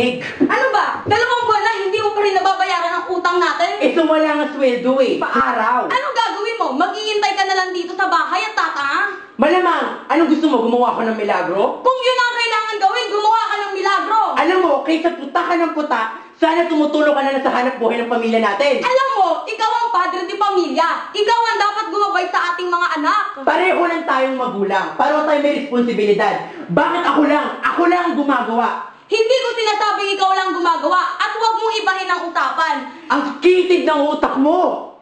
Marinig? Ano ba? Dalawang buwan na hindi mo pa rin nababayaran ang utang natin? Eh, wala nga sweldo eh. Paaraw. Anong gagawin mo? Maghihintay ka na lang dito sa bahay at tata? Malamang, anong gusto mo? Gumawa ko ng milagro? Kung yun ang kailangan gawin, gumawa ka ng milagro! Alam mo, kaysa puta ka ng puta, sana tumutulong ka na lang sa hanap buhay ng pamilya natin. Alam mo, ikaw ang padre di pamilya. Ikaw ang dapat gumabay sa ating mga anak. Pareho lang tayong magulang. Pareho tayo may responsibilidad. Bakit ako lang? Ako lang ang gumagawa. Hindi ko sinasabing ikaw lang gumagawa at huwag mong ibahin ang usapan. Ang kitid ng utak mo!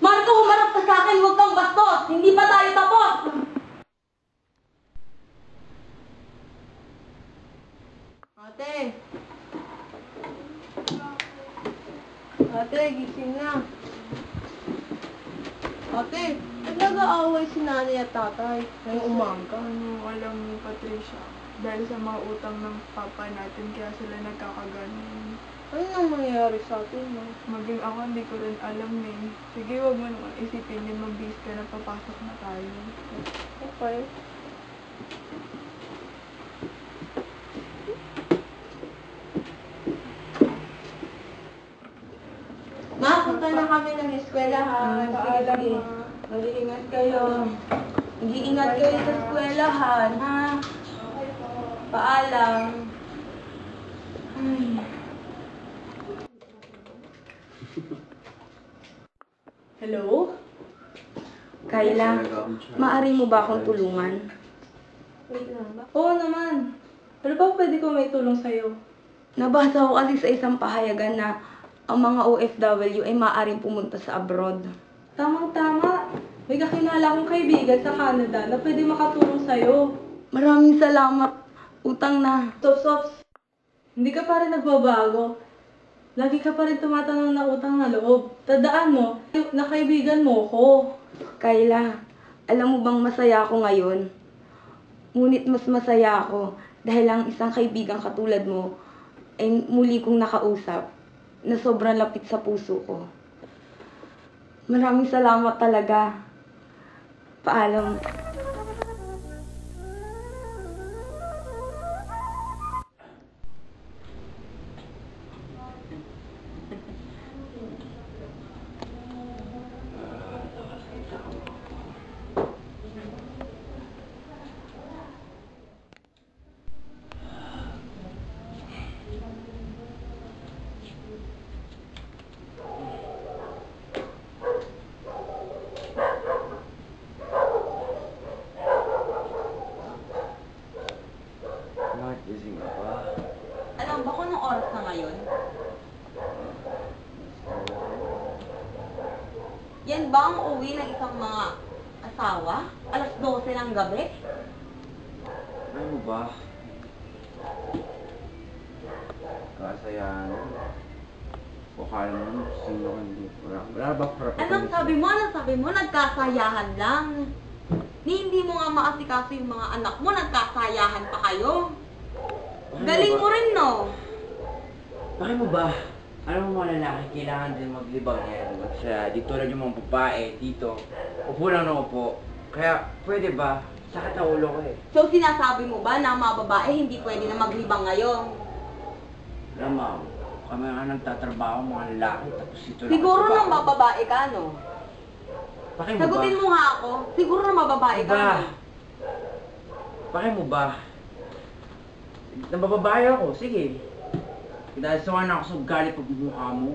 Marco, humarap ka sa akin, huwag kang bastos. Hindi pa tayo tapos. Ate. Ate, gising na. Ate, nag-aaway si nanay at tatay ngayong umaga. Ano alam ni Patricia, dahil sa mga utang ng papa natin, kaya sila nagkakaganon. Ano nang mangyayari sa atin, no? Maging ako, hindi ko rin alam eh. Sige, wag mo naman isipin yun, mag-bis ka na, papasok na tayo. Okay. Ma, punta na kami ng eskwelahan. Sige, Paalam, sige. Ma. Mag-iingat kayo. Mag-iingat kayo sa eskwelahan, ha? Paalam. Ay. Hello? Kayla, maari mo ba akong tulungan? Wait lang ba? Oo naman. Pero ba pwede ko may tulong sa'yo? Nabasa ko kasi sa isang pahayagan na ang mga OFW ay maaaring pumunta sa abroad. Tamang-tama. May kakilala akong kaibigan sa Canada na pwede makatulong sa'yo. Maraming salamat. Utang na. Stop, stop. Hindi ka pa rin nagbabago. Lagi ka pa rin tumatanong na utang na loob. Tandaan mo, na kaibigan mo ko. Kayla, alam mo bang masaya ako ngayon? Ngunit mas masaya ako dahil ang isang kaibigan katulad mo ay muli kong nakausap na sobrang lapit sa puso ko. Maraming salamat talaga. Paalam. Yan ba ang uwi ng isang mga asawa? Alas 12 ng gabi? Ano mo ba? Kasayahan. Bukala mo, sino ka hindi. Wala, wala ba para Anong sabi mo? Anong sabi mo? Nagkasayahan lang. Ni hindi mo nga maasikaso yung mga anak mo, nagkasayahan pa kayo. Galing mo rin, no? Bakit mo ba? Alam mo mga lalaki, kailangan din maglibang yan. Kasi uh, dito lang yung mga babae, dito. Upo lang na upo. Kaya, pwede ba? Sakit ang ulo ko eh. So sinasabi mo ba na mga babae hindi pwede na maglibang ngayon? Alam mo, kami nga nagtatrabaho mga lalaki, tapos ito lang Siguro ang na trabaho. mababae ka, no? Paki mo Sagutin ba? mo nga ako. Siguro na mababae ka, Ba? no? Mo ba? Nabababae ako, sige. Dahil sawa na ako sa ugali pagmumukha mo.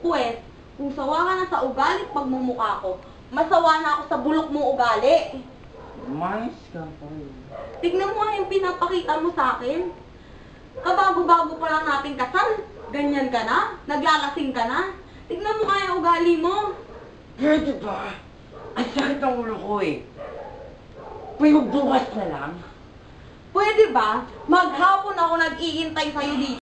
Pwes, kung sawa ka na sa ugali pagmumukha ko, masawa na ako sa bulok mong ugali. Umayos ka pa rin. Tignan mo yung pinapakita mo sa akin. Kabago-bago pa lang natin kasal. Ganyan ka na? Naglalasing ka na? Tignan mo yung ugali mo. Pwede ba? Ang sakit ng ulo ko eh. Pwede bukas na lang. Pwede ba? Maghapon ako nag-iintay sa'yo dito.